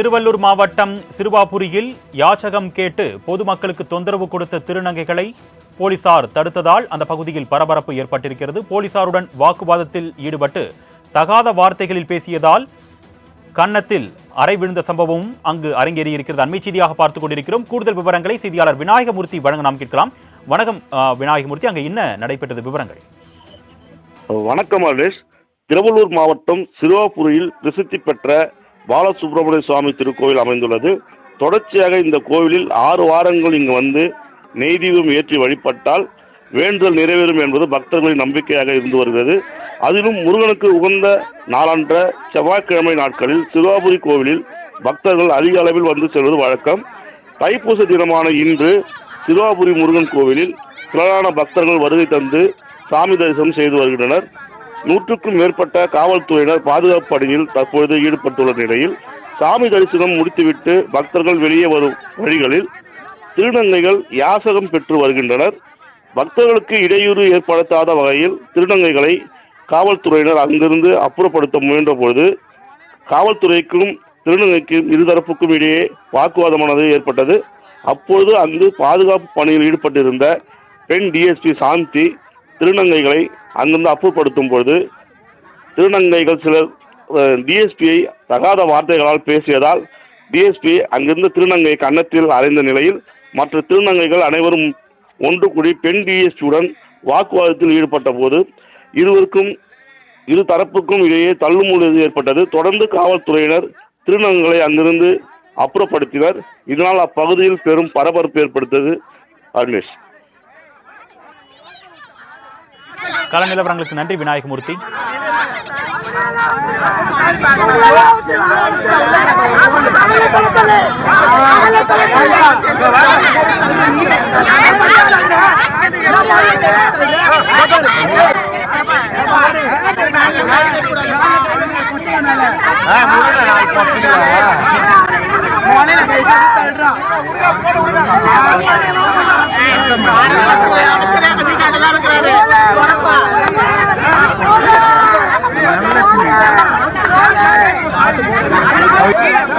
திருவள்ளூர் மாவட்டம் சிறுவாபுரியில் யாச்சகம் கேட்டு பொதுமக்களுக்கு தொந்தரவு கொடுத்த திருநங்கைகளை போலீசார் தடுத்ததால் அந்த பகுதியில் பரபரப்பு ஏற்பட்டிருக்கிறது. போலீசாருடன் வாக்குவாதத்தில் ஈடுபட்டு தகாத வார்த்தைகளில் பேசியதால் கன்னத்தில் அறை விழுந்த சம்பவமும் அங்கு அரங்கேறியிருக்கிறது. அண்மை செய்தியாக பார்த்துக் கொண்டிருக்கிறோம். கூடுதல் விவரங்களை செய்தியாளர் விநாயகமூர்த்தி வழங்க நாம் கேட்கலாம். வணக்கம் விநாயகமூர்த்தி. அங்கு என்ன நடைபெற்றது விவரங்கள்? வணக்கம் திருவள்ளூர் மாவட்டம் சிறுவாபுரியில் பிரசித்தி பெற்ற பாலசுப்பிரமணிய சுவாமி திருக்கோவில் அமைந்துள்ளது. தொடர்ச்சியாக இந்த கோவிலில் ஆறு வாரங்கள் இங்கு வந்து நெய் தீபம் ஏற்றி வழிபட்டால் வேண்டுதல் நிறைவேறும் என்பது பக்தர்களின் நம்பிக்கையாக இருந்து வருகிறது. அதிலும் முருகனுக்கு உகந்த நாளன்ற செவ்வாய்க்கிழமை நாட்களில் சிறுவாபுரி கோவிலில் பக்தர்கள் அதிக அளவில் வந்து செல்வது வழக்கம். தைப்பூச தினமான இன்று சிறுவாபுரி முருகன் கோவிலில் திரளான பக்தர்கள் வருகை தந்து சாமி தரிசனம் செய்து வருகின்றனர். நூற்றுக்கும் மேற்பட்ட காவல்துறையினர் பாதுகாப்பு பணியில் தற்பொழுது ஈடுபட்டுள்ள நிலையில் சாமி தரிசனம் முடித்துவிட்டு பக்தர்கள் வெளியே வரும் வழிகளில் திருநங்கைகள் யாசகம் பெற்று வருகின்றனர். பக்தர்களுக்கு இடையூறு ஏற்படுத்தாத வகையில் திருநங்கைகளை காவல்துறையினர் அங்கிருந்து அப்புறப்படுத்த முயன்றபோது காவல்துறைக்கும் திருநங்கைக்கும் இருதரப்புக்கும் இடையே வாக்குவாதமானது ஏற்பட்டது. அப்பொழுது அங்கு பாதுகாப்பு பணியில் ஈடுபட்டிருந்த பெண் டிஎஸ்பி சாந்தி திருநங்கைகளை அங்கிருந்து அப்புறப்படுத்தும் பொழுது திருநங்கைகள் சிலர் டிஎஸ்பியை தகாத வார்த்தைகளால் பேசியதால் டிஎஸ்பி அங்கிருந்து திருநங்கை கன்னத்தில் அறைந்த நிலையில் மற்ற திருநங்கைகள் அனைவரும் ஒன்று கூடி பெண் டிஎஸ்பியுடன் வாக்குவாதத்தில் ஈடுபட்ட போது இருவருக்கும் இரு தரப்புக்கும் இடையே தள்ளுமுள்ளு ஏற்பட்டது. தொடர்ந்து காவல்துறையினர் திருநங்கைகளை அங்கிருந்து அப்புறப்படுத்தினர். இதனால் அப்பகுதியில் பெரும் பரபரப்பு ஏற்படுத்தது. அர்னேஷ் கள நிலவரங்களுக்கு நன்றி விநாயகமூர்த்தி ஆ Yeah.